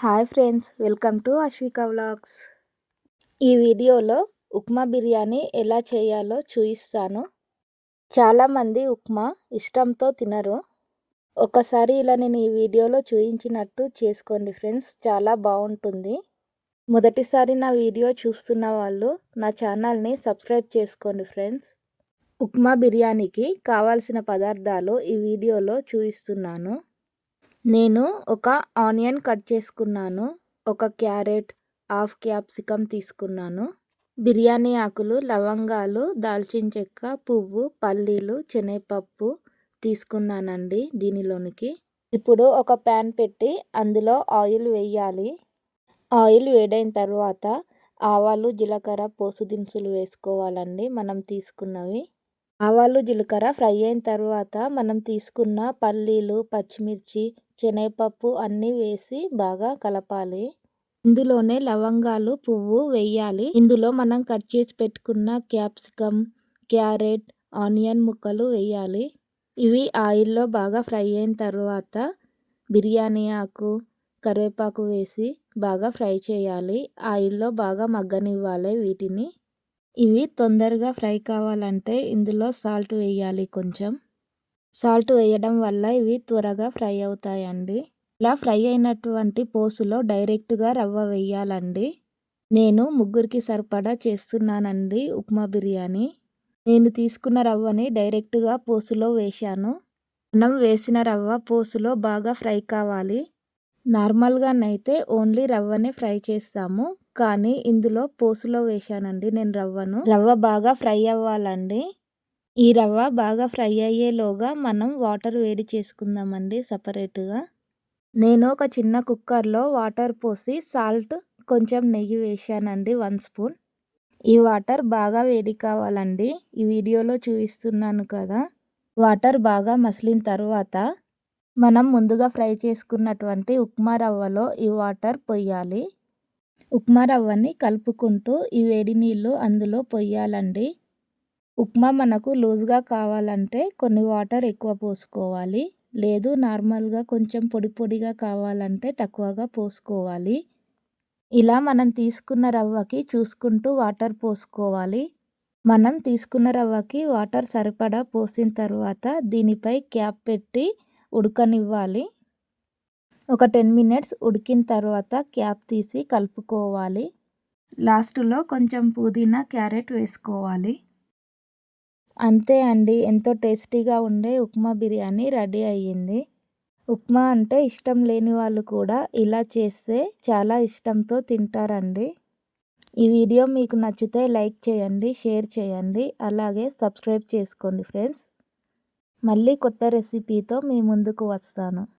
Hi friends welcome to Ashwika vlogs. ఈ వీడియోలో ఉప్మా బిర్యానీ ఎలా చేయాలో చూపిస్తాను చాలామంది ఉప్మా ఇష్టంతో తినరు. ఒకసారి ఇలా నేను ఈ వీడియోలో చూపించినట్టు చేసుకోండి ఫ్రెండ్స్ చాలా బాగుంటుంది. మొదటిసారి నా వీడియో చూస్తున్న వాళ్ళు నా ఛానల్ని సబ్స్క్రైబ్ చేసుకోండి ఫ్రెండ్స్. ఉప్మా బిర్యానీకి కావాల్సిన పదార్థాలు ఈ వీడియోలో చూపిస్తున్నాను నేను ఒక ఆనియన్ కట్ చేసుకున్నాను. ఒక క్యారెట్ హాఫ్ క్యాప్సికమ్ తీసుకున్నాను. బిర్యానీ ఆకులు లవంగాలు దాల్చిన చెక్క పువ్వు పల్లీలు శనగపప్పు తీసుకున్నానండి దీనిలోనికి. ఇప్పుడు ఒక ప్యాన్ పెట్టి అందులో ఆయిల్ వేయాలి. ఆయిల్ వేడైన తర్వాత ఆవాలు జీలకర్ర పోసు దినుసులు వేసుకోవాలండి మనం తీసుకున్నవి. ఆవాలు జీలకర్ర ఫ్రై అయిన తర్వాత మనం తీసుకున్న పల్లీలు పచ్చిమిర్చి శనగపప్పు అన్నీ వేసి బాగా కలపాలి. ఇందులోనే లవంగాలు పువ్వు వేయాలి. ఇందులో మనం కట్ చేసి పెట్టుకున్న క్యాప్సికమ్ క్యారెట్ ఆనియన్ ముక్కలు వేయాలి. ఇవి ఆయిల్లో బాగా ఫ్రై అయిన తర్వాత బిర్యానీ ఆకు కరివేపాకు వేసి బాగా ఫ్రై చేయాలి. ఆయిల్లో బాగా మగ్గనివ్వాలి వీటిని. ఇవి తొందరగా ఫ్రై కావాలంటే ఇందులో సాల్ట్ వేయాలి కొంచెం. సాల్ట్ వేయడం వల్ల ఇవి త్వరగా ఫ్రై అవుతాయండి. ఇలా ఫ్రై అయినటువంటి పోసులో డైరెక్ట్గా రవ్వ వేయాలండి. నేను ముగ్గురికి సరిపడా చేస్తున్నానండి ఉప్మా బిర్యానీ. నేను తీసుకున్న రవ్వని డైరెక్ట్గా పోసులో వేశాను. మనం వేసిన రవ్వ పోసులో బాగా ఫ్రై కావాలి. నార్మల్గానైతే ఓన్లీ రవ్వనే ఫ్రై చేస్తాము. కానీ ఇందులో పోసులో వేశానండి నేను రవ్వను. రవ్వ బాగా ఫ్రై అవ్వాలండి. ఈ రవ్వ బాగా ఫ్రై అయ్యేలోగా మనం వాటర్ వేడి చేసుకుందామండి సపరేట్గా. నేను ఒక చిన్న కుక్కర్లో వాటర్ పోసి సాల్ట్ కొంచెం నెయ్యి వేశానండి వన్ స్పూన్. ఈ వాటర్ బాగా వేడి కావాలండి. ఈ వీడియోలో చూపిస్తున్నాను కదా. వాటర్ బాగా మసిలిన తర్వాత మనం ముందుగా ఫ్రై చేసుకున్నటువంటి ఉప్మా రవ్వలో ఈ వాటర్ పొయ్యాలి ఉప్మా రవ్వని కలుపుకుంటూ ఈ వేడి నీళ్ళు అందులో పొయ్యాలండి ఉప్మా మనకు లూజ్గా కావాలంటే కొన్ని వాటర్ ఎక్కువ పోసుకోవాలి. లేదు నార్మల్గా కొంచెం పొడి పొడిగా కావాలంటే తక్కువగా పోసుకోవాలి. ఇలా మనం తీసుకున్న రవ్వకి చూసుకుంటూ వాటర్ పోసుకోవాలి. మనం తీసుకున్న రవ్వకి వాటర్ సరిపడా పోసిన తర్వాత దీనిపై క్యాప్ పెట్టి ఉడకనివ్వాలి. ఒక టెన్ మినిట్స్ ఉడికిన తర్వాత క్యాప్ తీసి కలుపుకోవాలి. లాస్ట్లో కొంచెం పుదీనా క్యారెట్ వేసుకోవాలి. అంతే అండి. ఎంతో టేస్టీగా ఉండే ఉప్మా బిర్యానీ రెడీ అయ్యింది. ఉప్మా అంటే ఇష్టం లేని వాళ్ళు కూడా ఇలా చేస్తే చాలా ఇష్టంతో తింటారండి. ఈ వీడియో మీకు నచ్చితే లైక్ చేయండి షేర్ చేయండి. అలాగే సబ్స్క్రైబ్ చేసుకోండి ఫ్రెండ్స్. మళ్ళీ కొత్త రెసిపీతో మీ ముందుకు వస్తాను.